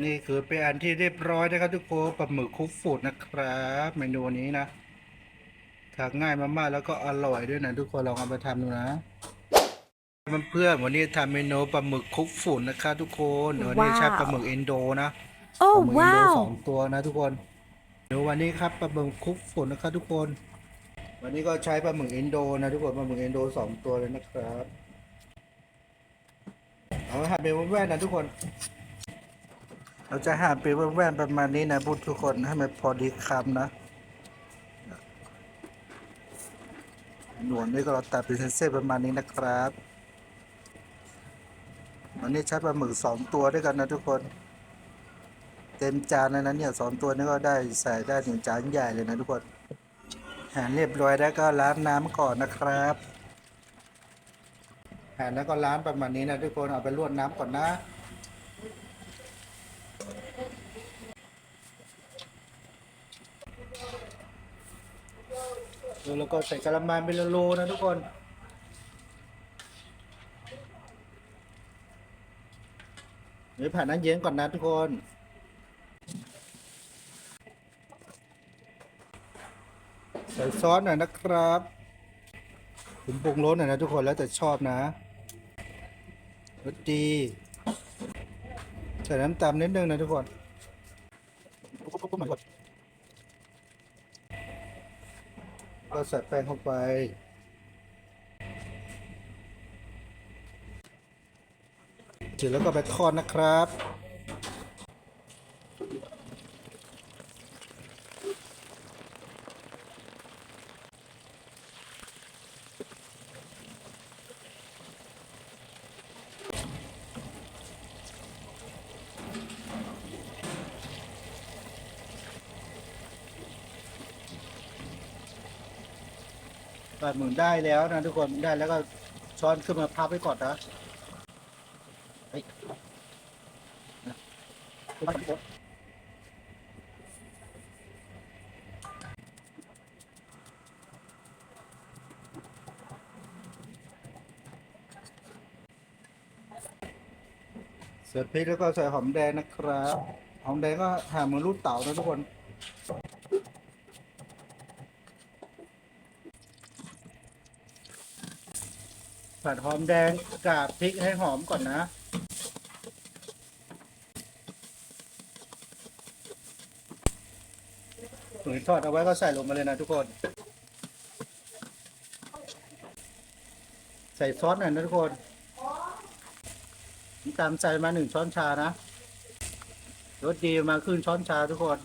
นี่คือเป็นอันที่เรียบร้อยนะครับทุกคนปลาหมึกคลุกฝุ่นนะครับ เมนูนี้นะทำง่ายมากๆแล้วก็อร่อยด้วยนะทุกคนลองเอาไปทำดูนะเพื่อนๆวันนี้ทำเมนูปลาหมึกคลุกฝุ่นนะครับทุกคนวันนี้ใช้ปลาหมึกเอนโดนะโอ้ปลาหมึกเอนโดว้าวสองตัวนะทุกคนเดี๋ยววันนี้ครับปลาหมึกคลุกฝุ่นนะครับทุกคน วันนี้ก็ใช้ปลาหมึกเอนโดนะทุกคนปลาหมึกเอนโดสองตัวเลยนะครับเอาหั่นเป็นแว่นๆนะทุกคน เราจะหั่นเป็นแว่นๆประมาณนี้นะพูดทุกคนให้มันพอดีคำนะ หนวดนี่ก็เราตัดเป็นเส้นๆประมาณนี้นะครับวันนี้ใช้ปลาหมึกสองตัวด้วยกันนะทุกคน เต็มจานเลยนะเนี่ยสองตัวนี้ก็ได้ใส่ได้ถึงจานใหญ่เลยนะทุกคนหั่นเรียบร้อยแล้วก็ล้างน้ำก่อนนะครับหั่นแล้วก็ล้างประมาณนี้นะทุกคนเอาไปลวกน้ำก่อนนะ แล้วก็ใส่กระมังเป็นโลๆนะทุกคนเดี๋ยวผ่านน้ำเย็นก่อนนะทุกคนใส่ซอสหน่อยนะครับผมปรุงรสหน่อยนะทุกคนแล้วแต่ชอบนะรสดีใส่น้ำตาลนิดนึงนะทุกคน ก็ใส่แป้งเข้าไป เสร็จแล้วก็ไปทอดนะครับ ปลาหมึกได้แล้วนะทุกคนได้แล้วก็ช้อนขึ้นมาพับไว้ก่อนนะเฮ้ยนะขึ้นมาทุกคนเสร็จพริกแล้วก็ใส่หอมแดงนะครับ หอมแดงก็หั่นเหมือนลูกเต๋านะทุกคน ผัดหอมแดงกับพริกให้หอมก่อนนะ หรือทอดเอาไว้ก็ใส่ลงมาเลยนะทุกคน ใส่ซอสหน่อยนะทุกคนตาลใส่มาหนึ่งช้อนชานะรสดีมาครึ่งช้อนชาทุกคน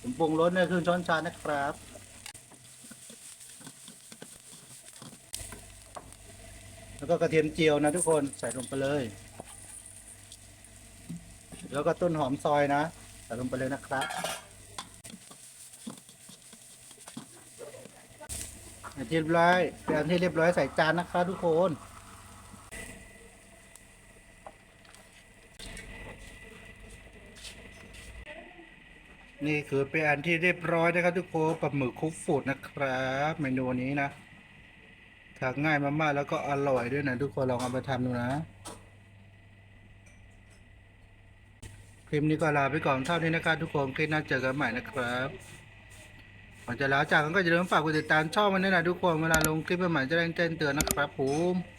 ผมปรุงรสเนี่ยครึ่งช้อนชานะครับ แล้วก็กระเทียมเจียวนะทุกคนใส่ลงไปเลย แล้วก็ต้นหอมซอยนะใส่ลงไปเลยนะครับเรียบร้อยเป็นอันที่เรียบร้อยใส่จานนะครับทุกคนนี่คือเป็นอันที่เรียบร้อยนะครับทุกคนปลาหมึกคุกฝุ่นนะครับ เมนูนี้นะ ทำง่ายมากๆแล้วก็อร่อยด้วยนะทุกคนลองเอาไปทำดูนะ คลิปนี้ก็ลาไปก่อนเท่านี้นะครับทุกคนคลิปหน้าเจอกันใหม่นะครับก่อนจะลาจากกันก็อย่าลืมฝากกดติดตามช่องมันด้วยนะทุกคนเวลาลงคลิปใหม่จะได้แจ้งเตือนนะครับผม